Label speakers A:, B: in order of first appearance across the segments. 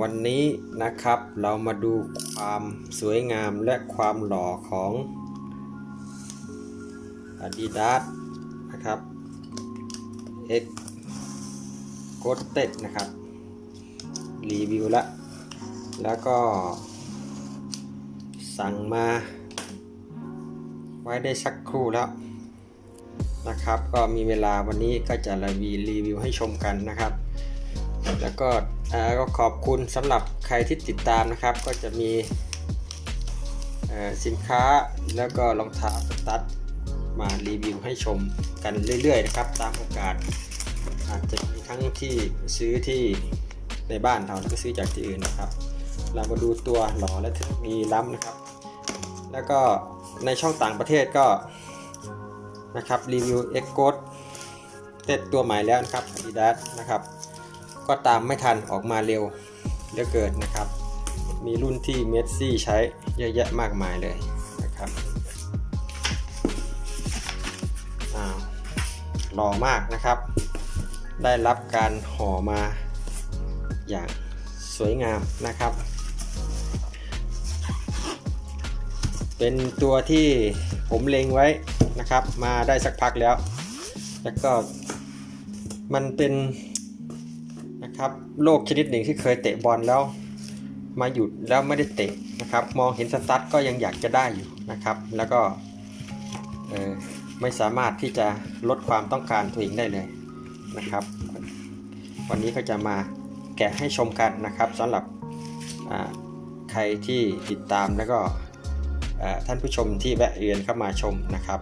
A: วันนี้นะครับเรามาดูความสวยงามและความหล่อของ Adidas นะครับ X g o t e d นะครับ รีวิวละ แล้วก็สั่งมา ไว้ได้สักครู่แล้วนะครับ ก็มีเวลาวันนี้ก็จะรีวิวให้ชมกันนะครับ แล้วก็อ่าก็ขอบคุณสำหรับใครที่ติดตามนะครับ ก็จะมีสินค้าแล้วก็รองเท้าสตั๊ดมารีวิวให้ชมกันเรื่อยๆนะครับ ตามโอกาส อาจจะมีทั้งที่ซื้อที่ในบ้านเราแล้วก็ซื้อจากที่อื่นนะครับ เรามาดูตัวหล่อและถึงมีล้ำนะครับ แล้วก็ในช่องต่างประเทศก็นะครับรีวิว X c o d เต็ดตัวใหม่แล้วนะครับ Adidas นะครับ ก็ตามไม่ทันออกมาเร็วเหลือเกินนะครับ มีรุ่นที่เมสซี่ใช้เยอะแยะมากมายเลยนะครับอ้าวหล่อมากนะครับ ได้รับการห่อมาอย่างสวยงามนะครับ เป็นตัวที่ผมเล็งไว้นะครับ มาได้สักพักแล้ว แล้วก็มันเป็น นะครับโรคชนิดหนึ่งที่เคยเตะบอลแล้วมาหยุดแล้วไม่ได้เตะนะครับ มองเห็นสตั๊ดก็ยังอยากจะได้อยู่นะครับ แล้วก็ไม่สามารถที่จะลดความต้องการตัวเองได้เลยนะครับ วันนี้ก็จะมาแกะให้ชมกันนะครับสำหรับใครที่ติดตามแล้วก็ท่านผู้ชมที่แวะเวียนเข้ามาชมนะครับ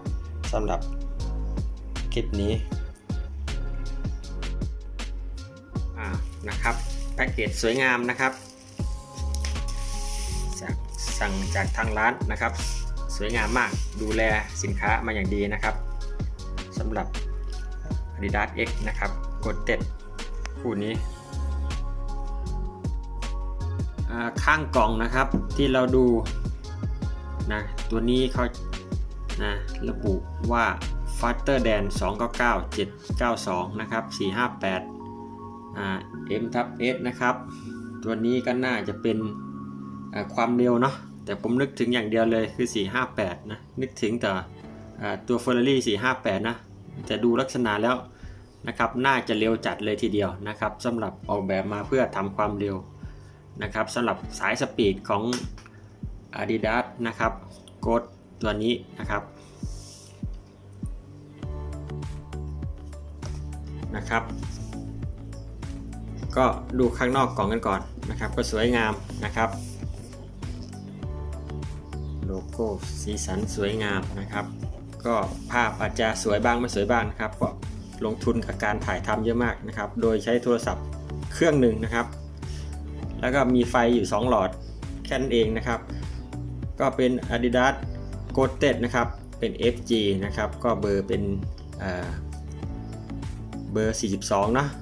A: สำหรับคลิปนี้อ่า นะครับแพ็กเกจสวยงามนะครับจากสั่งจากทางร้านนะครับ สวยงามมากดูแลสินค้ามาอย่างดีนะครับสำหรับ Adidas X นะครับกดเต็ดคู่นี้ข้างกล่องนะครับที่เราดูนะตัวนี้เขานะระบุว่า Faster Than 299 792 นะครับ 458อ่า M ทับ S นะครับ ตัวนี้ก็น่าจะเป็นความเร็วเนาะแต่ผมนึกถึงอย่างเดียวเลยคือ 458 นะ นึกถึงแต่อ่าตัว Ferrari 458 นะแต่ดูลักษณะแล้วนะครับ น่าจะเร็วจัดเลยทีเดียวนะครับสำหรับออกแบบมาเพื่อทำความเร็วนะครับสำหรับสายสปีดของ Adidas นะครับโกดตัวนี้นะครับนะครับ ก็ดูข้างนอกกล่องกันก่อนนะครับ ก็สวยงามนะครับ โลโก้สีสันสวยงามนะครับ ก็ภาพอาจจะสวยบ้างไม่สวยบ้างนะครับก็ลงทุนกับการถ่ายทำเยอะมากนะครับ โดยใช้โทรศัพท์เครื่องหนึ่งนะครับ แล้วก็มีไฟอยู่ 2 หลอดแค่นั้นเองนะครับ ก็เป็น Adidas g o t e d นะครับ เป็น FG นะครับ ก็เบอร์เป็นเอ่อเบอร์ 42นะอ่า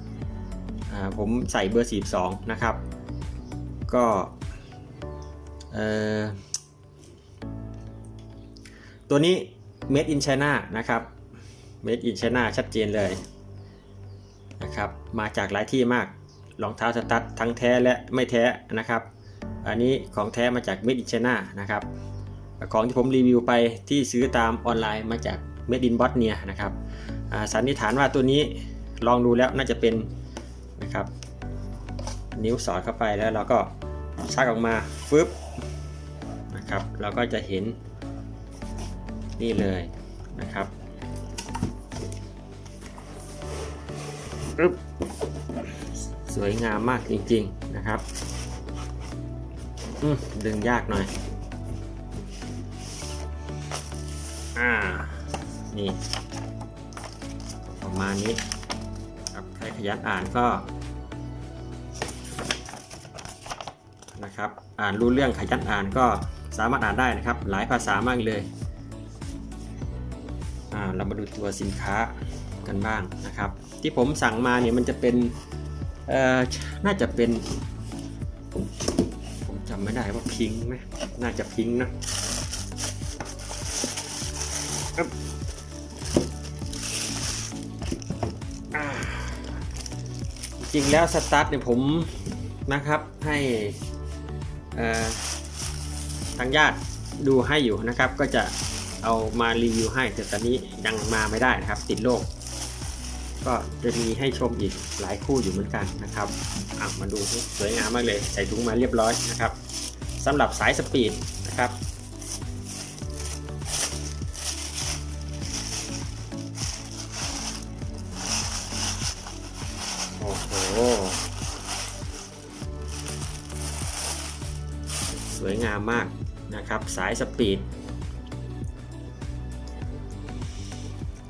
A: ผมใส่เบอร์ 42 นะครับ ก็ตัวนี้ made in China นะครับ made in China ชัดเจนเลยนะครับ มาจากหลายที่มากรองเท้าสตั๊ดทั้งแท้และไม่แท้นะครับ อันนี้ของแท้มาจาก made in China นะครับของที่ผมรีวิวไปที่ซื้อตามออนไลน์มาจาก made in Bosnia นะครับอ่าสันนิษฐานว่าตัวนี้ลองดูแล้วน่าจะเป็น นะครับ นิ้วสอดเข้าไปแล้วเราก็ชักออกมาฟึบนะครับ เราก็จะเห็นนี่เลยนะครับปึ๊บสวยงามมากจริงๆนะครับดึงยากหน่อย อ่า นี่ ประมาณนี้ครับใครขยันอ่านก็ นะครับ อ่านรู้เรื่องขยันอ่านก็สามารถอ่านได้นะครับ หลายภาษามากเลยอ่าเรามาดูตัวสินค้ากันบ้างนะครับ ที่ผมสั่งมาเนี่ยมันจะเป็นเอ่อน่าจะเป็น ผมจำไม่ได้ว่าพิงไหมน่าจะพิงนะจริงแล้วสตาร์ทเนี่ยผมนะครับให้ ทางญาติดูให้อยู่นะครับ ก็จะเอามารีวิวให้แต่ตอนนี้ยังมาไม่ได้นะครับ ติดโรคก็จะมีให้ชมอีกหลายคู่อยู่เหมือนกันนะครับอะมาดูสิสวยงามมากเลย ใส่ถุงมาเรียบร้อยนะครับสำหรับสายสปีดนะครับ โอ้โห สวยงามมากนะครับ สายสปีด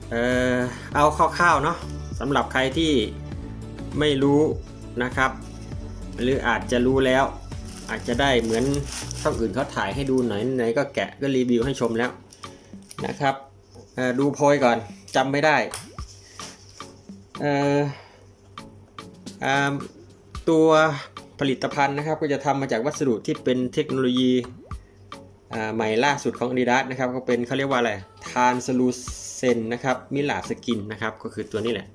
A: เอ่อเอาคร่าวๆเนาะสำหรับใครที่ไม่รู้นะครับ หรืออาจจะรู้แล้ว อาจจะได้เหมือนช่องอื่นเขาถ่ายให้ดูหน่อยไหนก็แกะก็รีวิวให้ชมแล้วนะครับดูโพยก่อนจำไม่ได้เออตัว ผลิตภัณฑ์นะครับ ก็จะทำมาจากวัสดุที่เป็นเทคโนโลยีใหม่ล่าสุดของ Adidas นะครับ ก็เป็นเขาเรียกว่าอะไรทานสลูเซนนะครับมิลาสกินนะครับ ก็คือตัวนี้แหละ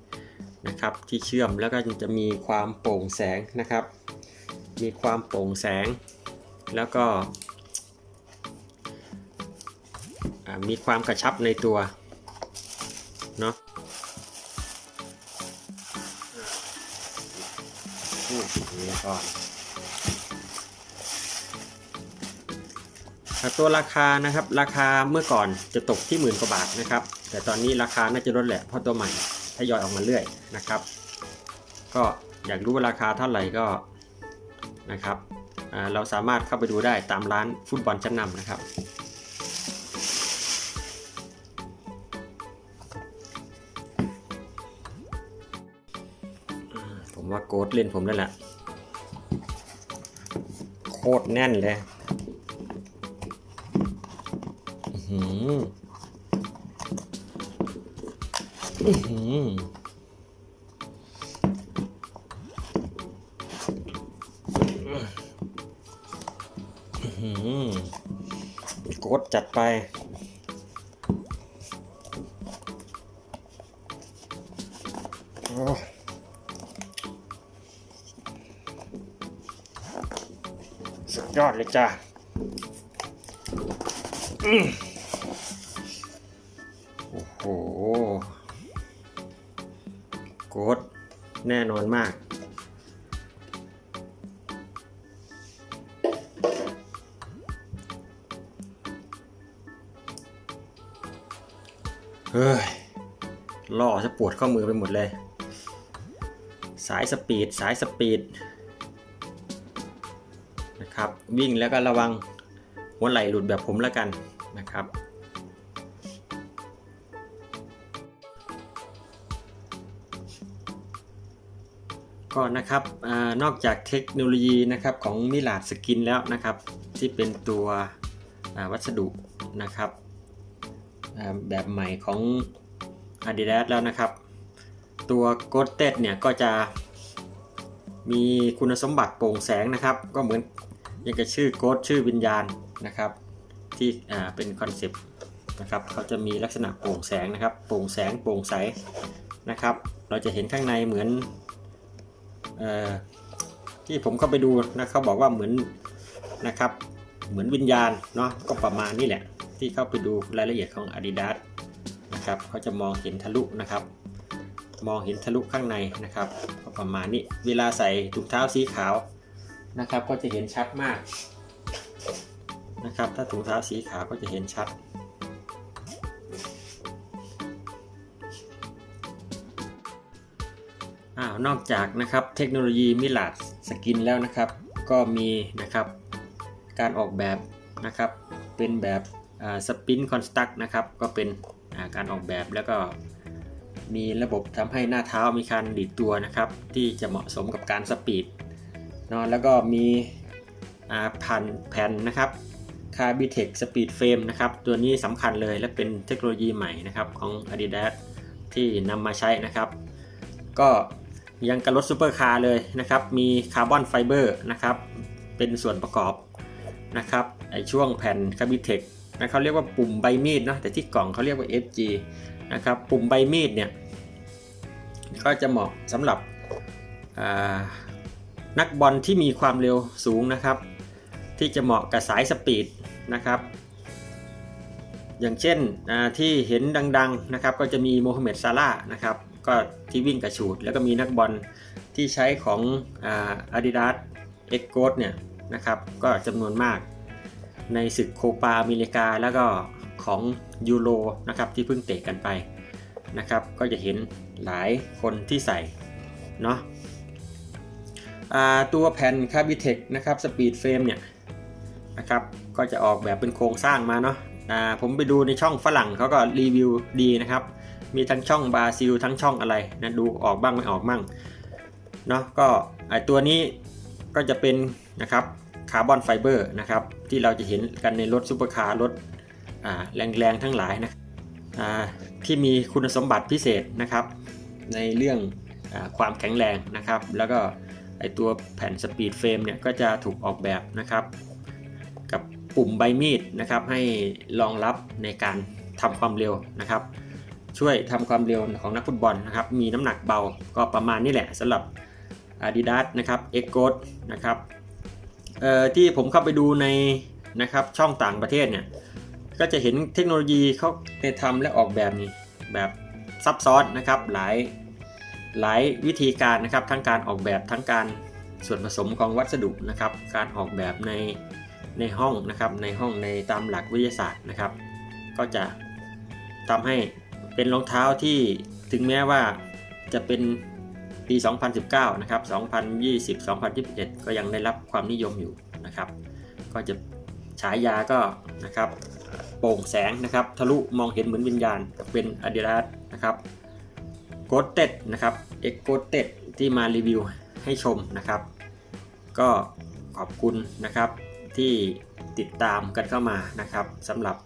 A: นะครับ ที่เชื่อมแล้วก็จะมีความโปร่งแสงนะครับ มีความโปร่งแสง แล้วก็ มีความกระชับในตัวเนาะ นี้ก่อนตัวราคานะครับ ราคาเมื่อก่อนจะตกที่หมื่นกว่าบาทนะครับ แต่ตอนนี้ราคาน่าจะลดแหละเพราะตัวใหม่ทยอยออกมาเรื่อยนะครับ ก็อยากรู้ว่าราคาเท่าไหร่ก็นะครับเราสามารถเข้าไปดูได้ตามร้านฟุตบอลชั้นนำนะครับ ผมว่าโกดเล่นผมนั่นแหละ คตรแน่นเลยอือหืออือหืออื้อหือโกดจัดไปโยอดเลยจ้าโอ้โหโกดแน่นอนมาก เฮ้ย ล่อจะปวดข้อมือไปหมดเลย สายสปีด สายสปีด นะครับ วิ่งแล้วก็ระวังหัวไหล่หลุดแบบผมแล้วกันนะครับ ก็นะครับอนอกจากเทคโนโลยีนะครับของมิลาดสกินแล้วนะครับ ที่เป็นตัววัสดุนะครับแบบใหม่ของ Adidas แล้วนะครับ ตัว g o t e d เนี่ยก็จะมีคุณสมบัติโปร่งแสงนะครับ ก็เหมือน ยังกับชื่อโกดชื่อวิญญาณนะครับ ที่อ่าเป็นคอนเซปต์นะครับเขาจะมีลักษณะโปร่งแสงนะครับ โปร่งแสงโปร่งใสนะครับ เราจะเห็นข้างในเหมือนเออที่ผมเข้าไปดูนะเขาบอกว่าเหมือนนะครับ เหมือนวิญญาณเนาะก็ประมาณนี้แหละ ที่เข้าไปดูรายละเอียดของ Adidas นะครับเขาจะมองเห็นทะลุนะครับ มองเห็นทะลุข้างในนะครับ ก็ประมาณนี้เวลาใส่ถุงเท้าสีขาว นะครับ ก็จะเห็นชัดมากนะครับ ถ้าถุงเท้าสีขาวก็จะเห็นชัด อ้าวนอกจากนะครับเทคโนโลยีมิลาดสกินแล้วนะครับ ก็มีนะครับการออกแบบนะครับเป็นแบบสปินคอนสตักนะครับก็เป็นาการออกแบบแล้วก็มีระบบทำให้หน้าเท้ามีการดีดตัวนะครับ ที่จะเหมาะสมกับการสปีด นาะแล้วก็มีอ่านแผ่นนะครับคาร์บิเทคสปีดเฟรมนะครับ ตัวนี้สำคัญเลยและเป็นเทคโนโลยีใหม่นะครับของ Adidas ที่นำมาใช้นะครับ ก็ยังกับรถซูเปอร์คาร์เลยนะครับ มีคาร์บอนไฟเบอร์นะครับ เป็นส่วนประกอบนะครับไอช่วงแผ่นคาร์บิเทคนะเขาเรียกว่าปุ่มใบมีดนะแต่ที่กล่องเขาเรียกว่า FG นะครับปุ่มใบมีดเนี่ยก็จะเหมาะสำหรับ นักบอลที่มีความเร็วสูงนะครับ ที่จะเหมาะกับสายสปีดนะครับ อย่างเช่นที่เห็นดังๆนะครับ ก็จะมีโมฮัมเหม็ดซาร่านะครับก็ที่วิ่งกระฉูด แล้วก็มีนักบอลที่ใช้ของอาดิดาสเอ็กโกเนี่ยนะครับก็จำนวนมากในศึกโคปาอเมริกาแล้วก็ของยูโรนะครับที่เพิ่งเตะกันไปนะครับ ก็จะเห็นหลายคนที่ใส่เนาะ ตัวแผ่นคาบิเทคนะครับสปีดเฟรมเนี่ยนะครับก็จะออกแบบเป็นโครงสร้างมาเนาะผมไปดูในช่องฝรั่งเขาก็รีวิวดีนะครับ มีทั้งช่องบราซิลทั้งช่องอะไรนะดูออกบ้างไม่ออกบ้างเนาะก็ไอตัวนี้ก็จะเป็นนะครับคาร์บอนไฟเบอร์นะครับที่เราจะเห็นกันในรถซูเปอร์คาร์รถแรงๆทั้งหลายนะที่มีคุณสมบัติพิเศษนะครับ ในเรื่องอความแข็งแรงนะครับ แล้วก็ ไอตัวแผ่นสปีดเฟรมเนี่ยก็จะถูกออกแบบนะครับ กับปุ่มใบมีดนะครับ ให้รองรับในการทำความเร็วนะครับ ช่วยทำความเร็วของนักฟุตบอลนะครับ มีน้ำหนักเบาก็ประมาณนี้แหละสำหรับ Adidas นะครับ e x o d นะครับที่ผมเข้าไปดูในนะครับช่องต่างประเทศเนี่ยก็จะเห็นเทคโนโลยีเขาไปทำและออกแบบนี้แบบซับซ้อนนะครับหลาย หลายวิธีการนะครับทั้งการออกแบบทั้งการส่วนผสมของวัสดุนะครับ การออกแบบในในห้องนะครับในห้องในตามหลักวิทยาศาสตร์นะครับ ก็จะทำให้เป็นรองเท้าที่ถึงแม้ว่าจะเป็นปี 2019 นะครับ 2020 2021 ก็ยังได้รับความนิยมอยู่นะครับ ก็จะฉายาก็นะครับโปร่งแสงนะครับ ทะลุมองเห็นเหมือนวิญญาณเป็น Adidas นะครับ โกดเต็ดนะครับเอ็กโกเต็ดที่มารีวิวให้ชมนะครับ ก็ขอบคุณนะครับที่ติดตามกันเข้ามานะครับสำหรับ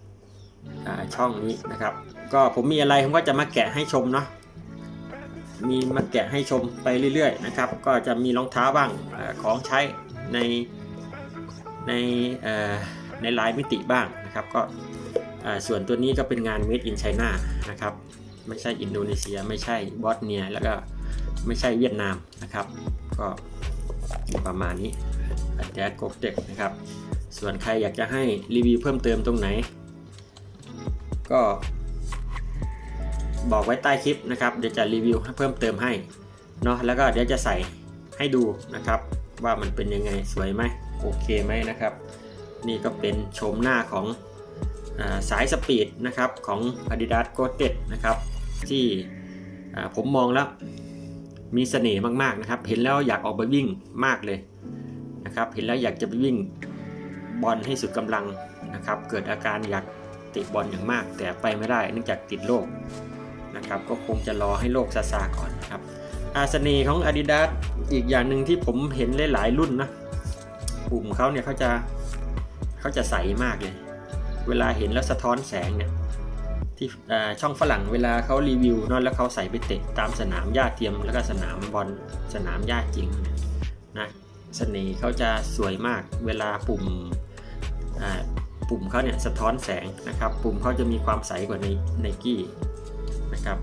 A: ช่องนี้นะครับ ก็ผมมีอะไรผมก็จะมาแกะให้ชมเนาะมีมาแกะให้ชมไปเรื่อยๆนะครับ ก็จะมีรองเท้าบ้างอของใช้ในในในหลายมิติบ้างนะครับ ก็ส่วนตัวนี้ก็เป็นงาน Made in China นะครับ ไม่ใช่อินโดนีเซีย ไม่ใช่บอสเนีย แล้วก็ไม่ใช่เวียดนามนะครับ ก็ประมาณนี้แจ๊กกเด็กนะครับ ส่วนใครอยากจะให้รีวิวเพิ่มเติมตรงไหน ก็บอกไว้ใต้คลิปนะครับเดี๋ยวจะรีวิวเพิ่มเติมให้เนาะแล้วก็เดี๋ยวจะใส่ให้ดูนะครับ ว่ามันเป็นยังไงสวยไหมโอเคไหมนะครับ นี่ก็เป็นโฉมหน้าของอาสายสปีดนะครับของ Adidas g o t e d นะครับ ที่ผมมองแล้วมีเสน่ห์มากๆนะครับ เห็นแล้วอยากออกไปวิ่งมากเลยนะครับ เห็นแล้วอยากจะไปวิ่งบอลให้สุดกำลังนะครับ เกิดอาการอยากเตะบอลอย่างมาก แต่ไปไม่ได้เนื่องจากติดโรคนะครับ ก็คงจะรอให้โรคซาซาก่อนนะครับอาเสน่ห์ของ Adidas อีกอย่างหนึ่งที่ผมเห็นหลายๆรุ่นนะปุ่มเขาเนี่ยเขาจะเขาจะใสมากเลย เวลาเห็นแล้วสะท้อนแสงเนี่ย ที่ช่องฝรั่งเวลาเขารีวิวเนอะแล้วเขาใส่ไปเตะตามสนามหญ้าเทียมแล้วก็สนามบอลสนามหญ้าจริงนี่ยนะเสน่ห์เขาจะสวยมากเวลาปุ่มปุ่มเขาเนี่ยสะท้อนแสงนะครับ ปุ่มเขาจะมีความใสกว่าในในกี้นะครับ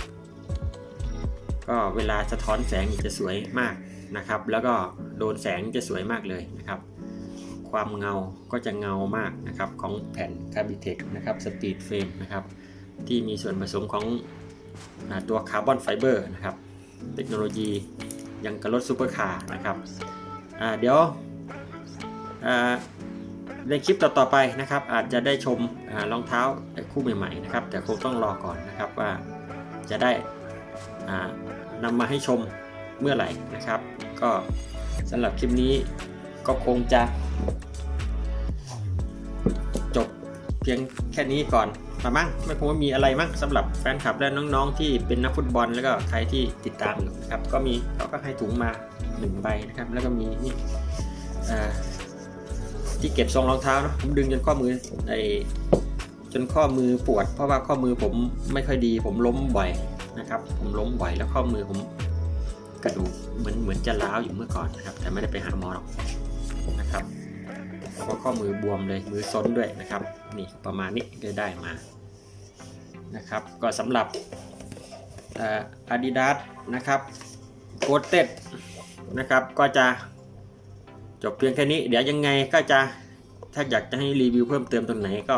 A: ก็เวลาสะท้อนแสงจะสวยมากนะครับ แล้วก็โดนแสงจะสวยมากเลยนะครับ ความเงาก็จะเงามากนะครับของแผ่นคาบิเทคนะครับสปีดเฟรมนะครับ ที่มีส่วนผสมของตัวคาร์บอนไฟเบอร์นะครับ เทคโนโลยียังกับรถซูเปอร์คาร์นะครับเดี๋ยวในคลิปต่อๆไปนะครับ อาจจะได้ชมรองเท้าคู่ใหม่ๆนะครับ แต่คงต้องรอก่อนนะครับว่าจะได้นำมาให้ชมเมื่อไหร่นะครับ ก็สำหรับคลิปนี้ก็คงจะ จบเพียงแค่นี้ก่อน ละมั้งไม่คงว่ามีอะไรมั้งสำหรับแฟนคลับและน้องๆ ที่เป็นนักฟุตบอล แล้วก็ใครที่ติดตามอยู่นะครับ ก็มีเขาก็ให้ถุงมาหนึ่งใบนะครับ แล้วก็มีนี่ที่เก็บทรงรองเท้านะผมดึงจนข้อมือไอจนข้อมือปวด เพราะว่าข้อมือผมไม่ค่อยดี ผมล้มบ่อยนะครับ ผมล้มบ่อยแล้วข้อมือผมกระดูกเหมือนเหมือนจะร้าวอยู่เมื่อก่อนนะครับ แต่ไม่ได้ไปหาหมอหรอกนะครับ แล้วก็ข้อมือบวมเลยมือซ้นด้วยนะครับ นี่ประมาณนี้ได้ได้มานะครับ ก็สำหรับอาดิดาสนะครับโคเต็ดนะครับก็จะจบเพียงแค่นี้ เดี๋ยวยังไงก็จะถ้าอยากจะให้รีวิวเพิ่มเติมตรงไหนก็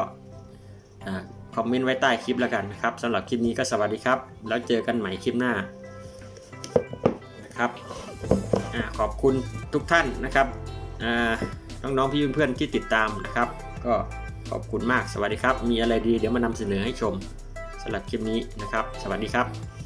A: คอมเมนต์ไว้ใต้คลิปแล้วกันนะครับสำหรับคลิปนี้ก็สวัสดีครับ แล้วเจอกันใหม่คลิปหน้านะครับอขอบคุณทุกท่านนะครับอ่า น้องๆพี่เพื่อนๆที่ติดตามนะครับ ก็ขอบคุณมากสวัสดีครับ มีอะไรดีเดี๋ยวมานำเสนอให้ชมสำหรับคลิปนี้นะครับ สวัสดีครับ